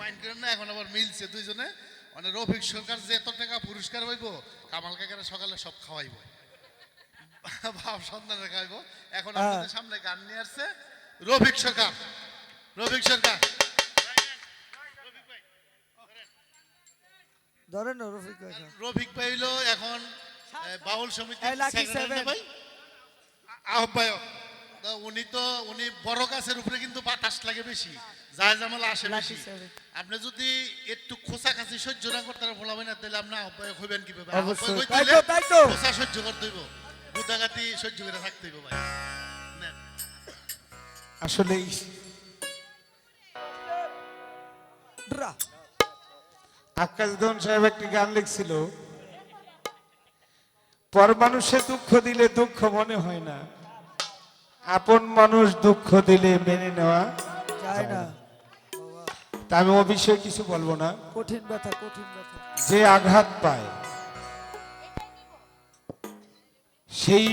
Mind করেন না এখন আবার মিলছে দুইজনে। মানে রফিক সরকার যে এত টাকা পুরস্কার পাইব কামাল কাকারে সকালে সব খাওয়াইব। ভাব সন্তানে খাইব। এখন হ্যাঁ। আপনাদের সামনে গান নিয়ে আসছে রফিক সরকার। রফিক সরকার। ধরেন না রফিক ভাই রফিক পাইল এখন এ, বাউল সমিতি Seven। আহ্বায়ক। উনি তো উনি বড় গাছের উপরে কিন্তু বাতাস লাগে বেশি। যায় জামালা আসে বেশি। আপনি যদি একটু খোসা খাসি সহ্য না করতে বলাবেন না তাহলে আপনি আহ্বায়ক হইবেন কীভাবে। খোসা সহ্য করতে হইব। গুদাগাতি সহ্য করে থাকতে হইব ভাই। আসলে সাহেব একটি গান লিখছিল পর মানুষে দুঃখ দিলে দুঃখ মনে হয় না। আপন মানুষ দুঃখ দিলে মেনে নেওয়া যায় না। তা আমি ও বিষয়ে কিছু বলব না। কঠিন ব্যথা কঠিন ব্যথা। যে আঘাত পায় সেই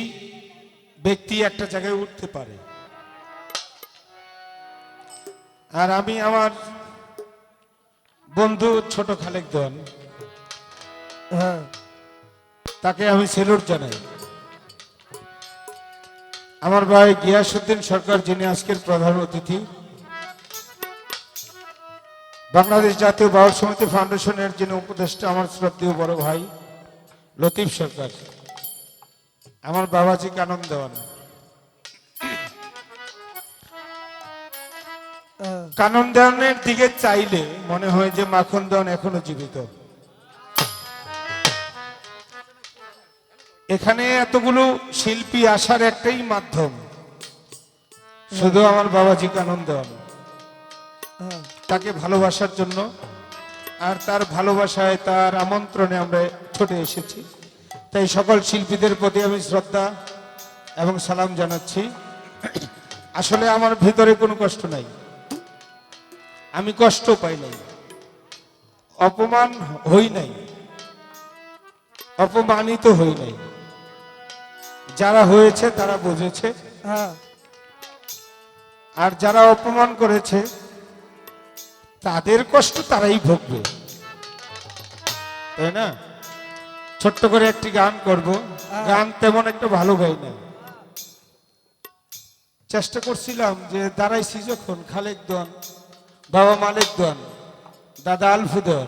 ব্যক্তি একটা জায়গায় উঠতে পারে। আর আমি আমার বন্ধু ছোট খালেক দন হ্যাঁ। তাকে আমি সেলুট জানাই। আমার ভাই গিয়াসুদ্দিন সরকার, যিনি আজকের প্রধান অতিথি। বাংলাদেশ জাতীয় বাউল সমিতি ফাউন্ডেশনের যিনি উপদেষ্টা, আমার শ্রদ্ধেয় বড় ভাই লতিফ সরকার। আমার বাবাজি কানন দেওয়ান। কানন দেওয়ানের দিকে চাইলে মনে হয় যে মাখন দেওয়ান এখনও জীবিত। এখানে এতগুলো শিল্পী আসার একটাই মাধ্যম। শুধু আমার বাবাজি হ্যাঁ তাকে ভালোবাসার জন্য আর তার ভালোবাসায় তার আমন্ত্রণে আমরা ছুটে এসেছি। তাই সকল শিল্পীদের প্রতি আমি শ্রদ্ধা এবং সালাম জানাচ্ছি। আসলে আমার ভিতরে কোনো কষ্ট নাই। আমি কষ্ট পাই নাই। অপমান হই নাই। অপমানিত হই নাই। যারা হয়েছে তারা বুঝেছে। হ্যাঁ। আর যারা অপমান করেছে তাদের কষ্ট তারাই ভোগবে। তাই না? ছোট্ট করে একটি গান করব। গান তেমন একটা ভালো গাই না। চেষ্টা করছিলাম যে দাঁড়াইছি যখন খালেক দন বাবা মালিক দন দাদা আলফু দন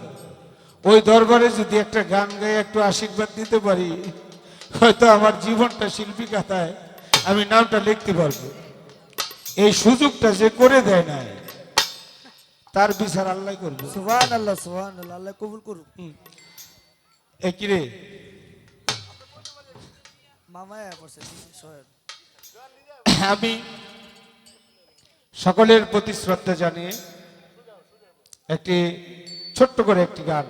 ওই দরবারে যদি একটা গান গাই একটু আশীর্বাদ দিতে পারি। হয়তো আমার জীবনটা শিল্পী কাতায় আমি নামটা লিখতে পারব। এই সুযোগটা যে করে দেয় না তার বিচার আল্লাহ করব। সুবহান আল্লাহ সুবহান আল্লাহ কবুল করুক। একই রে? আমি সকলের প্রতি শ্রদ্ধা জানিয়ে একটি ছোট্ট করে একটি গান।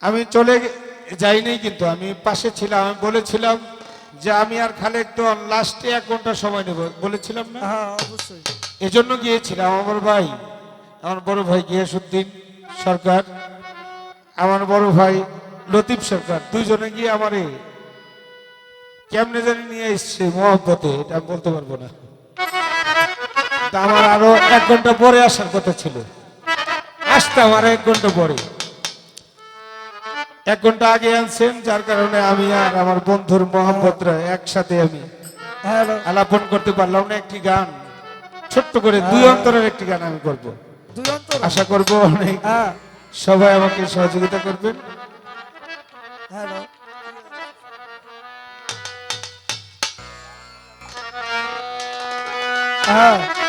আমি চলে গে- যাইনি কিন্তু আমি পাশে ছিলাম আমি বলেছিলাম যে আমি আর খালেক তো লাস্টে এক ঘণ্টা সময় নেব। বলেছিলাম না? হ্যাঁ অবশ্যই। এজন্য গিয়েছিলাম আমার ভাই আমার বড় ভাই গিয়াসুদ্দিন সরকার আমার বড় ভাই লতিফ সরকার দুইজনে গিয়ে আমারে কেমনে জানি নিয়ে এসছে মহব্বতে এটা আমি বলতে পারব না। আমার আরও এক ঘণ্টা পরে আসার কথা ছিল। আসতাম আর এক ঘণ্টা পরে। এক ঘণ্টা আগে আনছেন যার কারণে আমি আর আমার বন্ধুর মোহাম্মদরা একসাথে আমি আলাপন করতে পারলাম না একটি গান। ছোট্ট করে দুই অন্তরের একটি গান আমি করব। দুই অন্তর? আশা করব অনেক হ্যাঁ। সবাই আমাকে সহযোগিতা করবেন। হ্যালো। হ্যাঁ হ্যাঁ।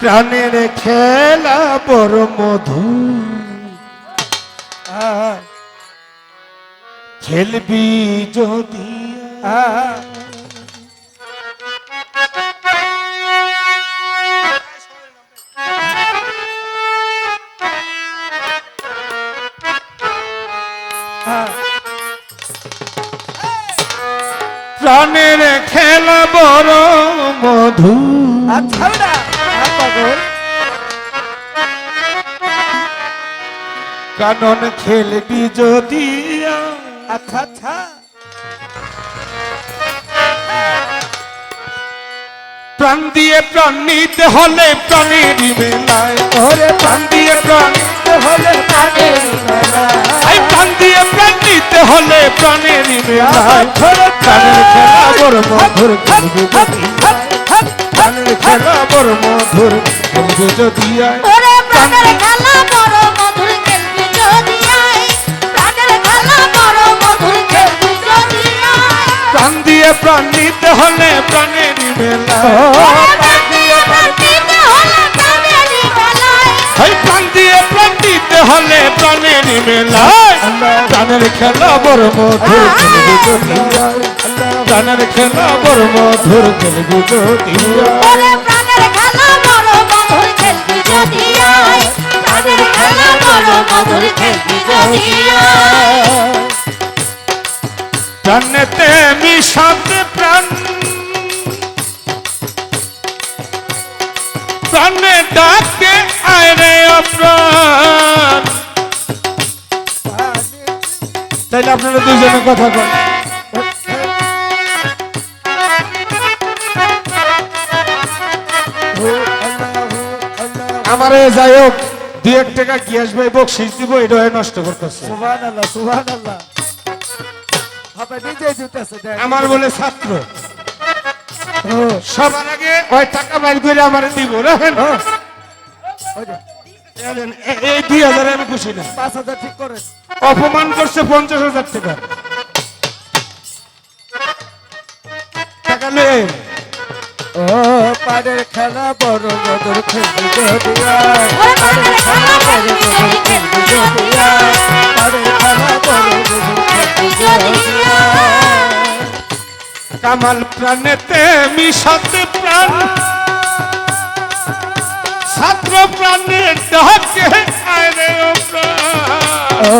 প্রাণের খেলা বড় মধু আ খেলবি যদি প্রাণের খেলা বড় মধু। আচ্ছা কানন খেলবি যদি আচ্ছা আচ্ছা প্রাণ দিয়ে প্রাণ নিতে হলে প্রাণের মেলায় ওরে প্রাণ দিয়ে প্রাণ হলে প্রাণের মেলা এই প্রাণ দিয়ে প্রাণ নিতে হলে প্রাণের মেলায় প্রাণের খেলা বড় মধুর প্রাণের খেলা বড় মধুর যদি আয়। হলে প্রাণের ওরে প্রাণ দিয়ে প্রাণ দিতে হলে প্রাণের মেলায় প্রাণের খেলা বড় মধুর খেলবি প্রাণের খেলা বড় মধুর খেলবি যদি প্রাণের খেলা বড় মধুর খেলবি যদি আয় প্রাণের খেলা বড় মধুর খেলবি যদি আয় প্রাণেতে মিশাতে প্রাণ প্রাণে ডাকে আয় রে অপ্রাণ তাইলে আপনারা দুজনে কথা বল আমারে যাই হোক দুই এক টাকা কি আসবে বকশিস দিব এটা নষ্ট করতেছে। সুবহান আল্লাহ সুবহান আল্লাহ হবে নিজেই দিতেছে আমার বলে ছাত্র। সবার আগে ওই টাকা বাইর করে আমার দিব রাখেন ও ওই যে, এ- এই দুই হাজার আমি খুশি না। পাঁচ হাজার ঠিক করেন অপমান করছে পঞ্চাশ হাজার টাকা। টাকা লয়ে ও পাড়ের খেলা বড় খেলবি খেলা বড় খেলবি পাড়ের খেলা খেলবি কামাল প্রাণেতে মিশাতে প্রাণ। ছাত্র প্রাণে ডাকে আয় রে ও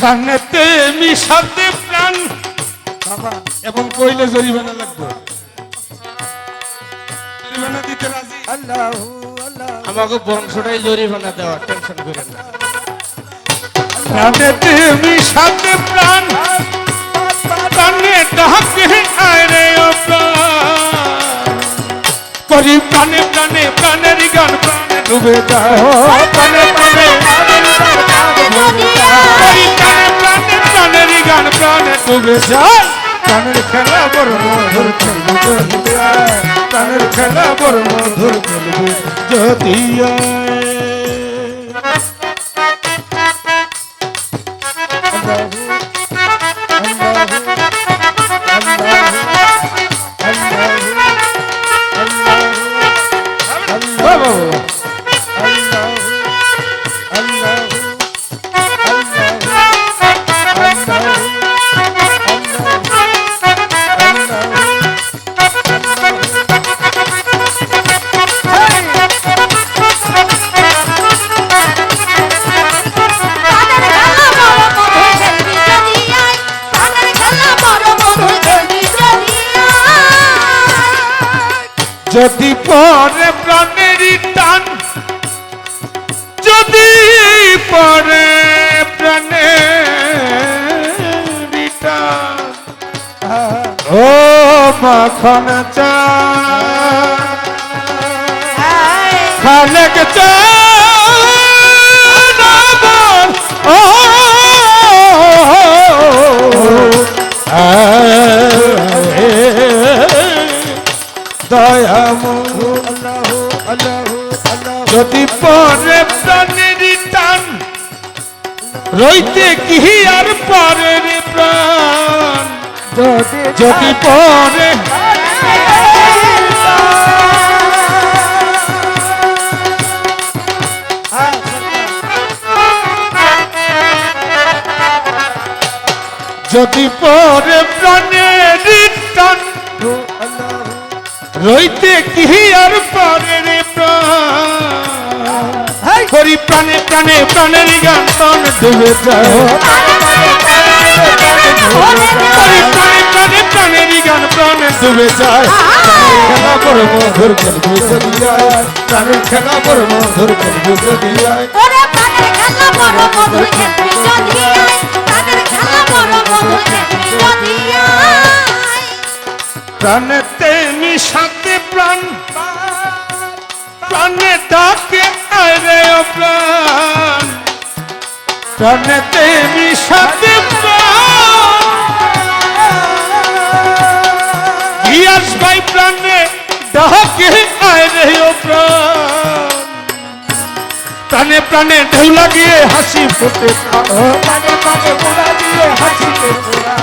প্রাণেতে মিশাতে প্রাণ। এবং কইলে জরিমানা লাগবে। আমাকে বংশটাই জরিমানা দেওয়া টেনশন করেন না। প্রাণ। করি প্রাণে ডুবে যায়। প্রাণে প্রাণে করি প্রাণে প্রাণে প্রাণের খেলা। প্রাণের খেলা বড় মধুর খেলবি যদি যদি পরে প্রাণের টান যদি পরে প্রাণে ও মাখন চা খালেক চা কি আর পারে রে প্রাণ? যদি পরে যদি পরে করি প্রাণে প্রাণে প্রাণের গান তন ডুবে করি প্রাণে প্রাণে প্রাণের গান প্রাণে ডুবে যায়। খেলা বড় মধুর প্রাণের খেলা বড় মধুর আয় প্রাণেতে মিশাতে প্রাণ প্রাণে ডাকে প্রাণ। প্রাণেতে মিশাতে প্রাণ ইয়াস ভাই প্রাণে ডাকে আয় রে ও প্রাণ। প্রাণে প্রাণে ঢেউ লাগিয়ে হাসি ফুটে পানে পানে পোড়া দিয়ে হাসিতে পোড়া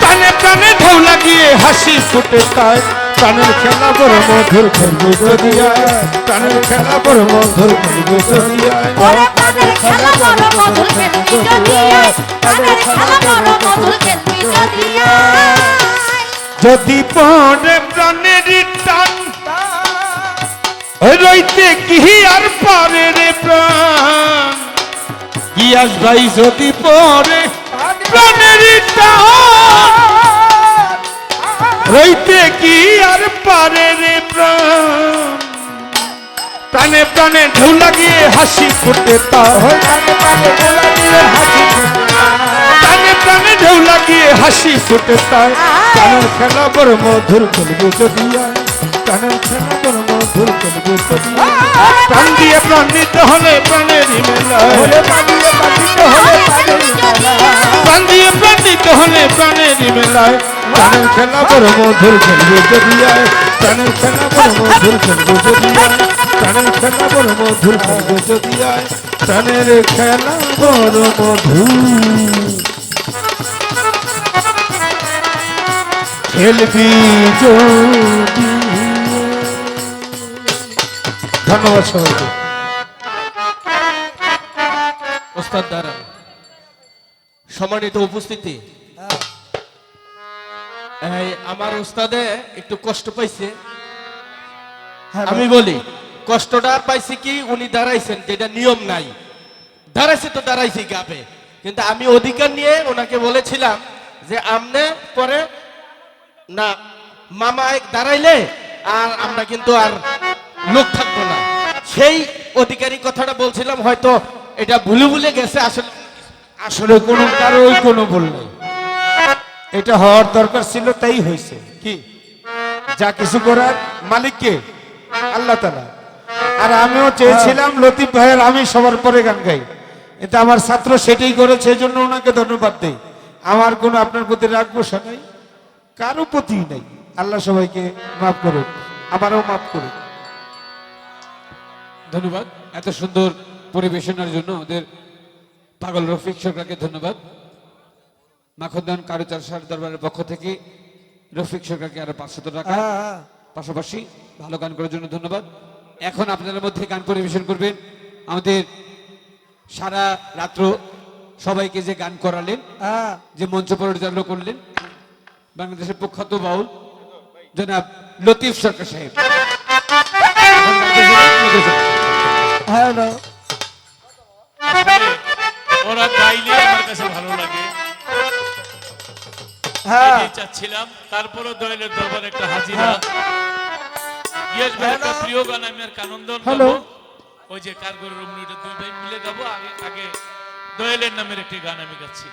প্রাণে। প্রাণে ঢেউ লাগিয়ে হাসি ফুটে তাই প্রাণের খেলা বড় মধুর খেলবে যদি আয়। প্রাণের খেলা বড় মধুর খেলবে যদি আয়। ওরে প্রাণের খেলা বড় মধুর খেলবি যদি আয়। প্রাণের খেলা বড় মধুর খেলবি যদি আয়। যদি পড়ে প্রাণের টান রইতে কি আর পারে রে প্রাণ? গিয়াস ভাই যদি পড়ে প্রাণের টান? পারে রে প্রাণ। প্রাণে ঢেউ লাগিয়ে হাসি ফুটে তার। দিয়ে হাসি ফুটে প্রাণের খেলা বড় মধুর খেলা বড় মধুর আয়। প্রাণ দিয়ে প্রাণ নিতে হলে প্রাণের মেলা। প্রাণ দিয়ে প্রাণ নিতে হলে প্রাণের মেলায় প্রাণের খেলা বড় মধুর খেলবে আয়। প্রাণের খেলা বড় মধুর খেলবে আয়। প্রাণের খেলা বড় মধুর খেলবে খেলা খেলবি ধন্যবাদ সবাইকে। দ্বারা। সম্মানিত উপস্থিতি। আমার ওস্তাদে একটু কষ্ট পাইছে। আমি বলি কষ্টটা পাইছে কি উনি দাঁড়াইছেন যেটা নিয়ম নাই। দাঁড়াইছে তো দাঁড়াইছে গাবে। কিন্তু আমি অধিকার নিয়ে ওনাকে বলেছিলাম যে আমনে পরে না মামা এক দাঁড়াইলে আর আমরা কিন্তু আর লোক থাকব না। সেই অধিকারী কথাটা বলছিলাম হয়তো এটা ভুলে ভুলে গেছে আসলে আসলে কোনো কারোই কোনো ভুল নেই। এটা হওয়ার দরকার ছিল তাই হয়েছে। কি? যা কিছু করার মালিককে আল্লাহ তালা আর আমিও চেয়েছিলাম লতিফ ভাইয়ের আমি সবার পরে গান গাই। এটা আমার ছাত্র সেটাই করেছে এই জন্য ওনাকে ধন্যবাদ দেই। আমার কোনো আপনার প্রতি রাগ বসা নাই কারও প্রতি নাই। আল্লাহ সবাইকে মাফ করুক আমারও মাফ করুক। ধন্যবাদ। এত সুন্দর পরিবেশনার জন্য আমাদের পাগল রফিক সরকারকে ধন্যবাদ। মাখনদান কারুচার সার দরবারের পক্ষ থেকে রফিক সরকারকে আরও পাঁচশত টাকা। হ্যাঁ পাশাপাশি ভালো গান করার জন্য ধন্যবাদ। এখন আপনাদের মধ্যে গান পরিবেশন করবেন। আমাদের সারা রাত্র সবাইকে যে গান করালেন হ্যাঁ। যে মঞ্চ পরিচালনা করলেন বাংলাদেশের প্রখ্যাত বাউল জনাব লতিফ সরকার সাহেব। হ্যালো ওরা গাইলে আমার কাছে ভালো হ্যাঁ। চাচ্ছিলাম তারপরও দোয়েলের দরবার একটা হাজিরা। ইয়েস ভাই একটা প্রিয় গান আমি আর কানন্দন হ্যালো। ওই যে কারগর রুমনিটা দুই ভাই মিলে গাবো। আগে আগে দোয়েলের নামের একটি গান আমি গাচ্ছি।